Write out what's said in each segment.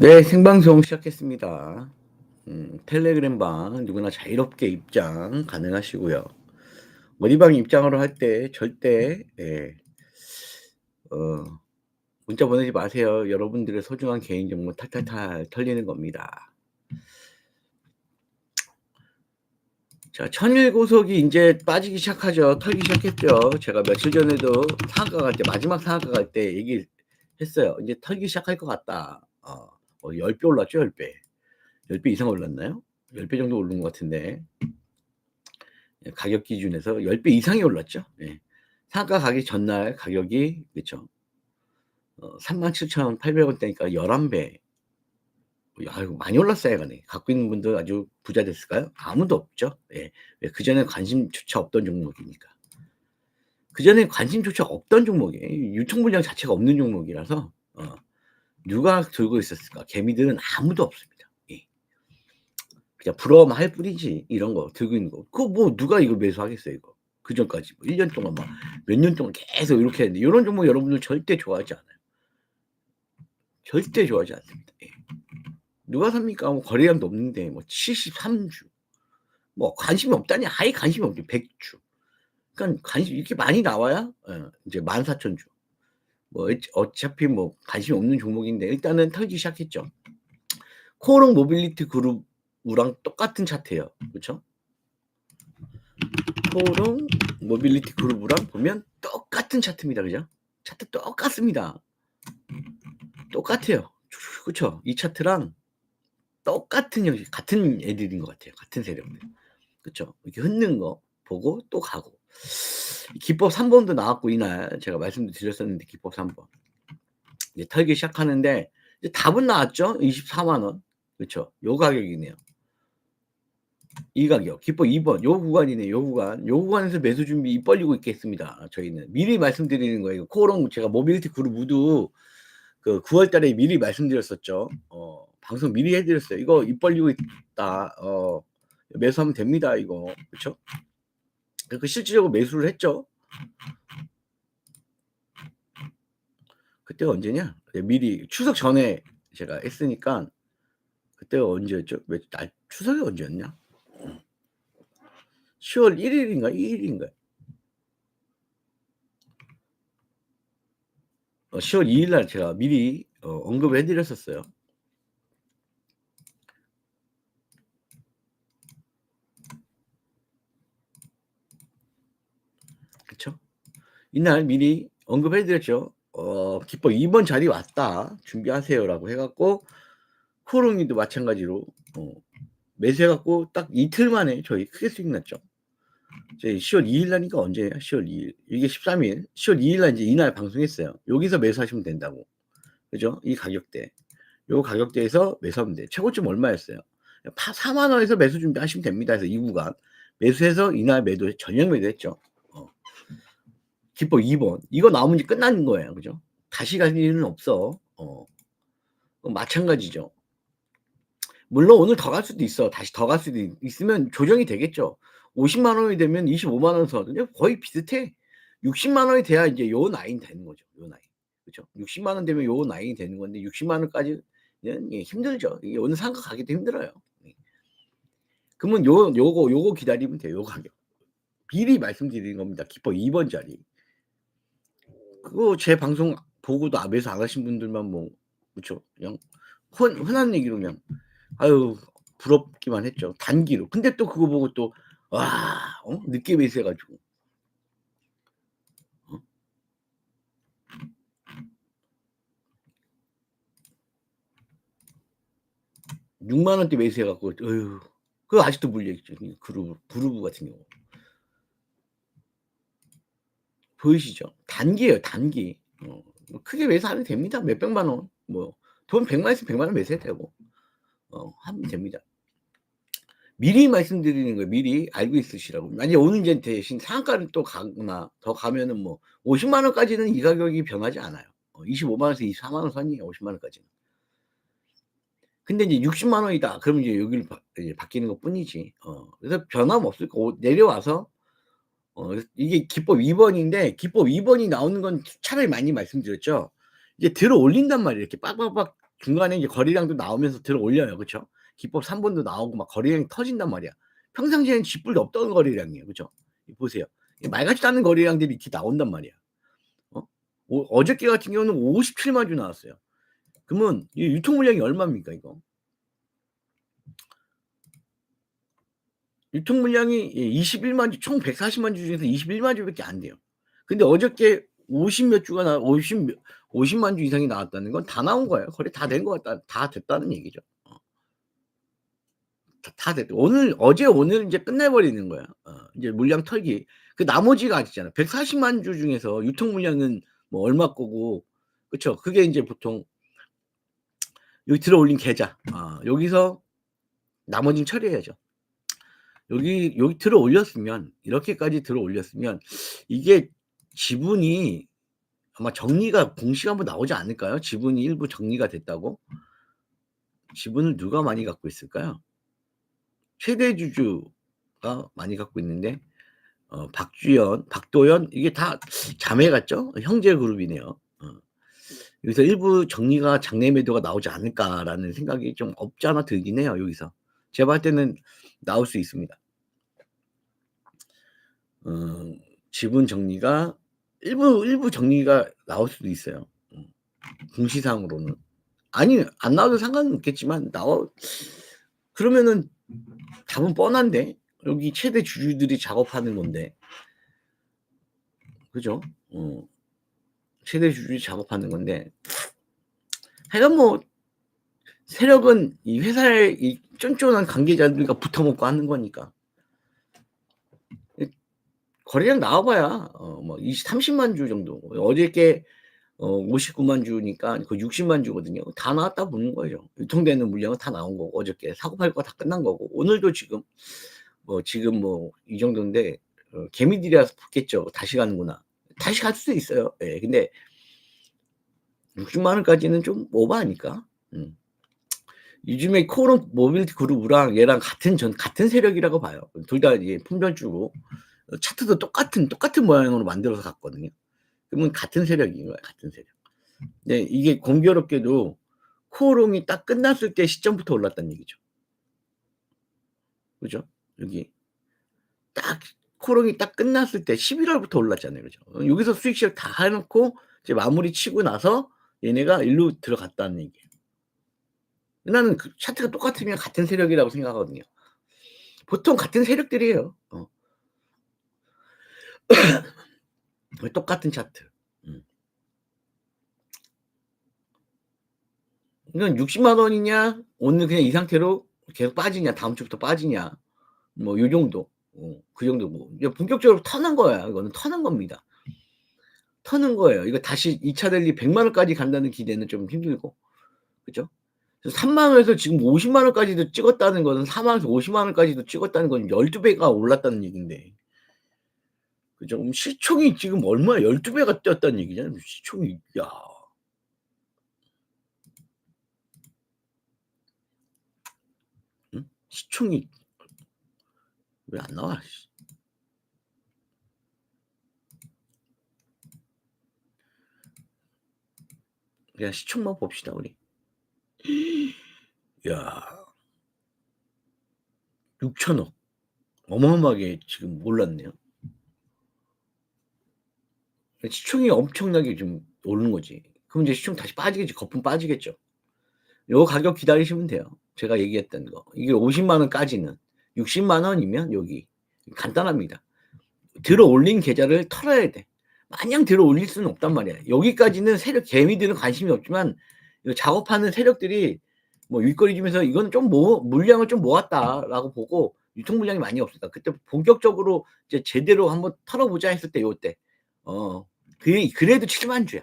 네, 생방송 시작했습니다. 음, 텔레그램 방 누구나 자유롭게 입장 가능하시고요. 어디 방 입장으로 할 때 절대 예, 어, 문자 보내지 마세요. 여러분들의 소중한 개인정보 탈탈탈 털리는 겁니다. 자, 천일 고속이 이제 빠지기 시작하죠. 털기 시작했죠. 제가 며칠 전에도 상한가 갈 때, 마지막 상한가 갈때 얘기했어요. 이제 털기 시작할 것 같다. 어, 어, 10배 올랐죠, 10배. 10배 이상 올랐나요? 10배 정도 오른 것 같은데. 예, 가격 기준에서 10배 이상이 올랐죠. 예. 상가 가기 전날 가격이, 그쵸. 어, 37,800원대니까 11배. 야, 이거 많이 올랐어요, 이거네. 갖고 있는 분들 아주 부자 됐을까요? 아무도 없죠. 예. 그 전에 관심조차 없던 종목이니까. 그 전에 관심조차 없던 종목이에요. 유통 물량 자체가 없는 종목이라서, 어, 누가 들고 있었을까? 개미들은 아무도 없습니다. 예. 그냥 부러워할 뿐이지, 이런 거 들고 있는 거. 그거 뭐 누가 이걸 매수하겠어요, 이거. 그 전까지. 뭐 1년 동안 막, 몇 년 동안 계속 이렇게 했는데, 이런 종목 여러분들 절대 좋아하지 않아요. 절대 좋아하지 않습니다. 예. 누가 삽니까? 뭐 거래량도 없는데, 뭐 73주. 뭐 관심이 없다니, 아예 관심이 없죠. 100주. 그러니까 관심 이렇게 많이 나와야, 어, 이제 14,000주. 뭐 어차피 뭐 관심이 없는 종목인데 일단은 털기 시작했죠. 코오롱 모빌리티 그룹이랑 똑같은 차트예요. 그렇죠? 코오롱 모빌리티 그룹이랑 보면 똑같은 차트입니다. 그죠? 차트 똑같습니다. 똑같아요. 그렇죠? 이 차트랑 똑같은 형식, 같은 애들인 것 같아요. 같은 세력들. 그렇죠? 이렇게 흔는 거 보고 또 가고. 기법 3번도 나왔고 이날 제가 말씀도 드렸었는데 기법 3번. 이제 털기 시작하는데 이제 답은 나왔죠? 24만 원. 그렇죠 요 가격이네요. 이 가격. 기법 2번. 요 구간이네 요 구간. 요 구간에서 매수 준비 입 벌리고 있겠습니다 저희는. 미리 말씀드리는 거예요. 코롱 제가 모빌리티 그룹 우드 그 9월 달에 미리 말씀드렸었죠. 어 방송 미리 해드렸어요. 이거 입 벌리고 있다. 어 매수하면 됩니다 이거. 그렇죠 그 실질적으로 매수를 했죠. 그때가 언제냐? 네, 미리 추석 전에 제가 했으니까 그때가 언제였죠? 몇, 날 추석이 언제였냐? 10월 1일인가 2일인가? 어, 10월 2일 날 제가 미리 어, 언급을 해드렸었어요. 그쵸? 이날 미리 언급해 드렸죠. 어, 기법 2번 자리 왔다. 준비하세요라고 해갖고 코롱이도 마찬가지로 어, 매수해갖고 딱 이틀 만에 저희 크게 수익 났죠. 이제 10월 2일 날이니까 언제예요? 10월 2일. 이게 13일. 10월 2일 날 이제 이날 방송했어요. 여기서 매수하시면 된다고. 그죠? 이 가격대. 요 가격대에서 매수하면 돼. 최고점 얼마였어요? 4만 원에서 매수 준비하시면 됩니다. 그래서 이 구간 매수해서 이날 매도 전녁 매도했죠. 기법 2번. 이거 나오면 이제 끝나는 거예요. 그죠? 다시 갈 일은 없어. 어. 마찬가지죠. 물론 오늘 더 갈 수도 있어. 다시 더 갈 수도 있으면 조정이 되겠죠. 50만 원이 되면 25만 원 선. 거의 비슷해. 60만 원이 돼야 이제 요 나인 되는 거죠. 요 나인. 그죠? 60만 원 되면 요 나인이 되는 건데 60만 원까지는 예, 힘들죠. 이게 오늘 상가 가기도 힘들어요. 예. 그러면 요 요거 요거 기다리면 돼요. 요 가격. 미리 말씀드리는 겁니다. 기법 2번 자리. 그거 제 방송 보고도 매수 안 하신 분들만 뭐 그렇죠 그냥 흔, 흔한 얘기로 그냥 아유 부럽기만 했죠. 단기로. 근데 또 그거 보고 또 와 어? 늦게 매수해가지고. 어? 6만 원대 매수해 갖고 어휴. 그거 아직도 물려 있죠. 그룹 그룹 같은 경우 보이시죠? 단기예요, 단기. 어, 뭐 크게 매수 안 해도 됩니다. 몇 백만 원. 뭐, 돈 100만 있으면 100만 원 매수해도 되고, 어, 하면 됩니다. 미리 말씀드리는 거예요. 미리 알고 있으시라고. 만약에 오늘 이제 대신 상한가를 또 가거나 더 가면은 뭐, 50만 원까지는 이 가격이 변하지 않아요. 어, 25만 원에서 24만 원 선이에요. 50만 원까지는. 근데 이제 60만 원이다. 그러면 이제 여기를 바, 이제 바뀌는 것 뿐이지. 어, 그래서 변함 없을 거. 내려와서 어, 이게 기법 2번인데 기법 2번이 나오는 건 차라리 많이 말씀드렸죠. 이제 들어 올린단 말이에요. 이렇게 빡빡빡 중간에 이제 거래량도 나오면서 들어 올려요. 그쵸? 기법 3번도 나오고 막 거래량이 터진단 말이야. 평상시에는 쥐뿔도 없던 거래량이에요. 그죠? 보세요. 말 같지도 않은 거래량들이 이렇게 나온단 말이야. 어? 어 어저께 같은 경우는 57만 주 나왔어요. 그러면 이 유통 물량이 얼마입니까, 이거? 유통 물량이 21만 주, 총 140만 주 중에서 21만 주밖에 안 돼요. 근데 어저께 50몇 주가 나, 50, 50만 주 이상이 나왔다는 건 다 나온 거예요. 거의 다된 것 같다, 다 됐다는 얘기죠. 어. 다, 다 됐다. 오늘, 어제, 오늘 이제 끝내버리는 거야. 어, 이제 물량 털기. 그 나머지가 아니잖아. 140만 주 중에서 유통 물량은 뭐 얼마 거고, 그쵸? 그게 이제 보통 여기 들어 올린 계좌. 아, 여기서 나머지는 처리해야죠. 여기 여기 들어 올렸으면 이렇게까지 들어 올렸으면 이게 지분이 아마 정리가 공시가 한번 나오지 않을까요? 지분이 일부 정리가 됐다고? 지분을 누가 많이 갖고 있을까요? 최대 주주가 많이 갖고 있는데 어, 박주연, 박도연 이게 다 자매 같죠? 형제 그룹이네요. 어. 여기서 일부 정리가 장내 매도가 나오지 않을까라는 생각이 좀 없지 않아 들긴 해요. 여기서 제가 봤을 때는 나올 수 있습니다. 어, 지분 정리가 일부 일부 정리가 나올 수도 있어요. 음, 공시상으로는. 아니 안 나와도 상관은 없겠지만 나와 그러면은 답은 뻔한데? 여기 최대 주주들이 작업하는 건데. 그죠? 어, 최대 주주들이 작업하는 건데. 하여간 뭐 세력은 이 회사의 이 쫀쫀한 관계자들과 붙어먹고 하는 거니까 거래량 나와봐야 어 뭐 20, 30만 주 정도 어저께 어 59만 주니까 그 60만 주거든요. 다 나왔다 보는 거죠. 유통되는 물량은 다 나온 거고 어저께 사고 팔고 다 끝난 거고 오늘도 지금 뭐 지금 뭐 이 정도인데 어, 개미들이라서 붙겠죠. 다시 가는구나. 다시 갈 수도 있어요. 예. 네, 근데 60만 원까지는 좀 오버하니까. 음. 요즘에 코론 모빌티 그룹이랑 얘랑 같은 전 같은 세력이라고 봐요. 둘 다 이제 품절주고 차트도 똑같은 똑같은 모양으로 만들어서 갔거든요. 그러면 같은 세력인 거예요. 같은 세력. 네, 이게 공교롭게도 코오롱이 딱 끝났을 때 시점부터 올랐다는 얘기죠. 그죠? 여기 딱 코롱이 딱 끝났을 때 11월부터 올랐잖아요. 그죠? 여기서 수익 시작 다 해놓고 이제 마무리 치고 나서 얘네가 일로 들어갔다는 얘기예요. 나는 그 차트가 똑같으면 같은 세력이라고 생각하거든요. 보통 같은 세력들이에요. 어. 똑같은 차트. 음. 이건 60만 원이냐? 오늘 그냥 이 상태로 계속 빠지냐? 다음 주부터 빠지냐? 뭐 요 정도. 어, 그 정도 뭐 본격적으로 터는 거야. 이거는 터는 겁니다. 터는 거예요. 이거 다시 2차 랠리 100만 원까지 간다는 기대는 좀 힘들고. 그죠? 3만 원에서 지금 50만 원까지도 찍었다는 거는 4만 원에서 50만 원까지도 찍었다는 건 12배가 올랐다는 얘기인데. 그죠? 시총이 지금 얼마야? 12배가 뛰었다는 얘기잖아요. 시총이, 야. 응? 시총이 왜 안 나와? 그냥 시총만 봅시다, 우리. 야. 6천억. 어마어마하게 지금 올랐네요. 시총이 엄청나게 좀 오르는 거지. 그럼 이제 시총 다시 빠지겠지. 거품 빠지겠죠. 요 가격 기다리시면 돼요. 제가 얘기했던 거. 이게 50만 원까지는 60만 원이면 여기 간단합니다. 들어 올린 계좌를 털어야 돼. 마냥 들어 올릴 수는 없단 말이야. 여기까지는 세력 개미들은 관심이 없지만 작업하는 세력들이 뭐 일거리 주면서 이건 좀 모, 물량을 좀 모았다라고 보고 유통 물량이 많이 없었다. 그때 본격적으로 이제 제대로 한번 털어보자 했을 때 요때 어 그, 그래도 7만 주야.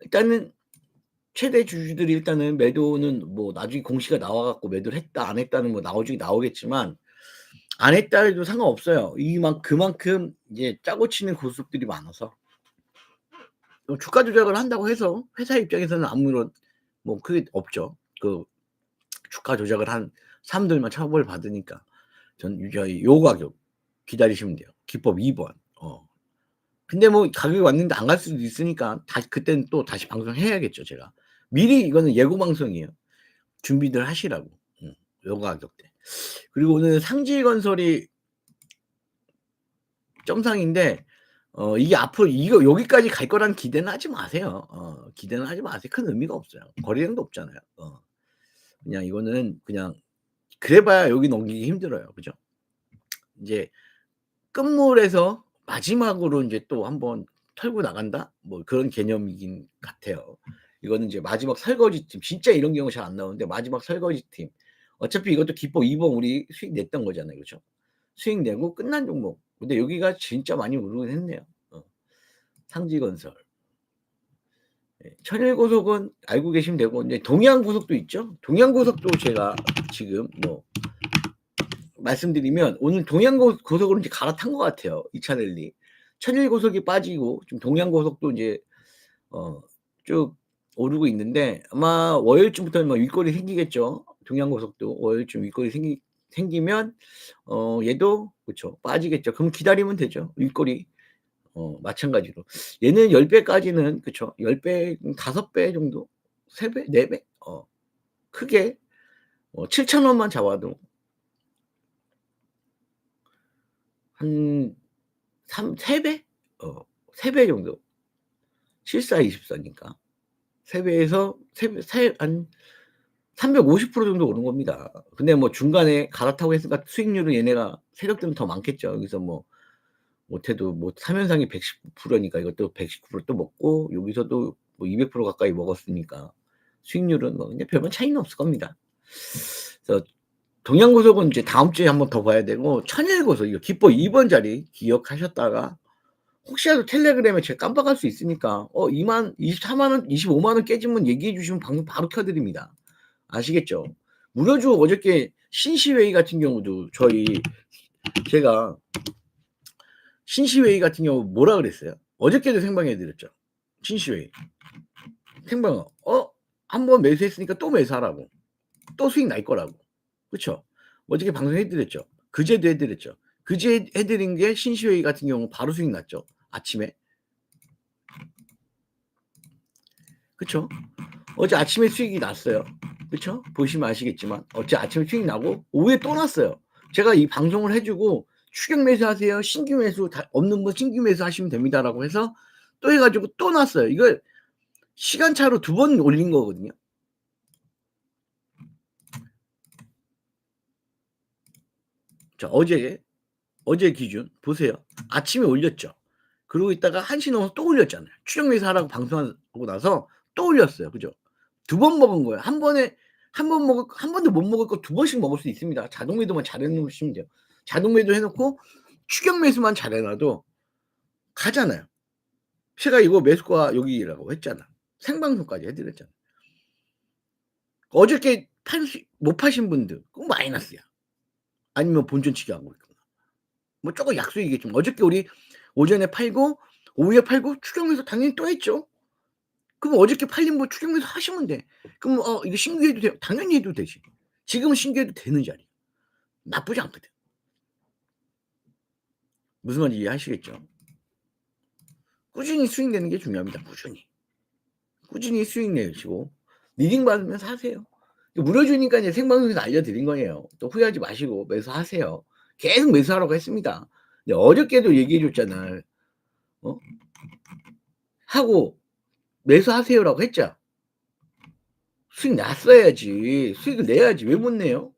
일단은 최대 주주들이 일단은 매도는 뭐 나중에 공시가 나와갖고 매도를 했다 안 했다는 뭐 나오지 나오겠지만 안 했다 해도 상관없어요. 이만 그만큼 이제 짜고 치는 고수들이 많아서 뭐 주가 조작을 한다고 해서 회사 입장에서는 아무런 뭐 그게 없죠. 그 주가 조작을 한 사람들만 처벌 받으니까 전 저희 요 가격 기다리시면 돼요. 기법 2번. 어. 근데 뭐 가격이 왔는데 안 갈 수도 있으니까 다시 그때는 또 다시 방송해야겠죠 제가. 미리 이거는 예고 방송이에요. 준비들 하시라고. 음, 요 가격 대. 그리고 오늘 상지 건설이 점상인데 어 이게 앞으로 이거 여기까지 갈 거란 기대는 하지 마세요. 어 기대는 하지 마세요. 큰 의미가 없어요. 거래량도 없잖아요. 어. 그냥 이거는 그냥 그래 봐야 여기 넘기기 힘들어요. 그죠? 이제 끝물에서 마지막으로 인제 또 한번 털고 나간다? 뭐 그런 개념이긴 같아요. 이거는 이제 마지막 설거지팀 진짜 이런 경우 잘 안 나오는데 마지막 설거지팀. 어차피 이것도 기법 2번 우리 수익 냈던 거잖아요. 그죠? 수익 내고 끝난 종목. 근데 여기가 진짜 많이 오르긴 했네요. 어. 상지건설. 예. 천일고속은 알고 계시면 되고 인제 동해안고속도 있죠. 동해안고속도 제가 지금 뭐 말씀드리면 오늘 동해안고 고속으로 인제 갈아탄 것 같아요. 이 차넬리. 천일 고속이 빠지고 좀 동해안고속도 인제 어 쭉 오르고 있는데 아마 월요일쯤부터는 뭐 윗골이 생기겠죠. 동해안고속도 월요일쯤 윗골이 생기 생기면 어 얘도 그쵸. 빠지겠죠. 그럼 기다리면 되죠. 윗골이. 어 마찬가지로. 얘는 10 배까지는 그쵸. 10 배, 음5배 정도? 3 배, 4 배? 어 크게 어7,000 원만 잡아도 한 3 3 배? 어 3배 정도. 74, 24니까. 3 배에서 3배세한350% 정도 오른 겁니다. 근데 뭐 중간에 갈아타고 했으니까 수익률은 얘네가 세력들은 더 많겠죠. 여기서 뭐 못해도 뭐 3 연상이 119% 니까 이것도 119%또 먹고 여기서도 뭐 200% 가까이 먹었으니까 수익률은 뭐 그냥 별반 차이는 없을 겁니다. 그래서 동해안고속은 이제 다음 주에 한번 더 봐야 되고 천일고속 이거 기법 2번 자리 기억하셨다가 혹시라도 텔레그램에 제가 깜빡할 수 있으니까 어 2만 24만 원, 25만 원 깨지면 얘기해 주시면 방송 바로 켜 드립니다. 아시겠죠? 무료주 어저께 신시웨이 같은 경우도 저희 제가 신시웨이 같은 경우 뭐라 그랬어요? 어저께도 생방해 드렸죠. 신시웨이. 생방어. 어? 한 번 매수했으니까 또 매수하라고. 또 수익 날 거라고. 그쵸? 어저께 방송해 드렸죠. 그제도 해 드렸죠. 그제 해 드린 게 신시웨이 같은 경우 바로 수익 났죠. 아침에. 그쵸? 어제 아침에 수익이 났어요. 그쵸? 보시면 아시겠지만 어제 아침에 수익 나고 오후에 또 났어요. 제가 이 방송을 해 주고 추격 매수하세요. 신규 매수 다 없는 분 신규 매수 하시면 됩니다라고 해서 또 해 가지고 또 났어요. 이걸 시간차로 2번 올린 거거든요. 자, 어제 어제 기준 보세요. 아침에 올렸죠. 그러고 있다가 1시 넘어서 또 올렸잖아요. 추격 매수하라고 방송하고 나서 또 올렸어요. 그죠? 2번 먹은 거예요. 한 번에 한 번 먹을 한 번도 못 먹을 거2 번씩 먹을 수 있습니다. 자동 매도만 잘 해 놓으시면 돼요. 자동 매도 해 놓고 추격 매수만 잘 해 놔도 가잖아요. 제가 이거 매수가 여기라고 했잖아. 생방송까지 해 드렸잖아. 어저께 팔시 못 파신 분들 그건 마이너스야. 아니면 본전치기 하고 있거나. 뭐 쪼금 약수이겠지만 어저께 우리 오전에 팔고 오후에 팔고 매수 당연히 또 했죠. 그럼 어저께 팔린 거 매수 하시면 돼. 그럼 어 이거 신규해도 돼요? 당연히 해도 되지. 지금은 신규해도 되는 자리. 나쁘지 않거든. 무슨 말인지 이해하시겠죠? 꾸준히 수익 내는 게 중요합니다. 꾸준히. 꾸준히 수익 내시고 리딩 받으면서 하세요. 무료 주니까 이제 생방송에서 알려드린 거예요. 또 후회하지 마시고 매수하세요. 계속 매수하라고 했습니다. 근데 어저께도 얘기해 줬잖아요. 어? 하고 매수하세요라고 했죠. 수익 났어야지. 수익을 내야지. 왜 못 내요?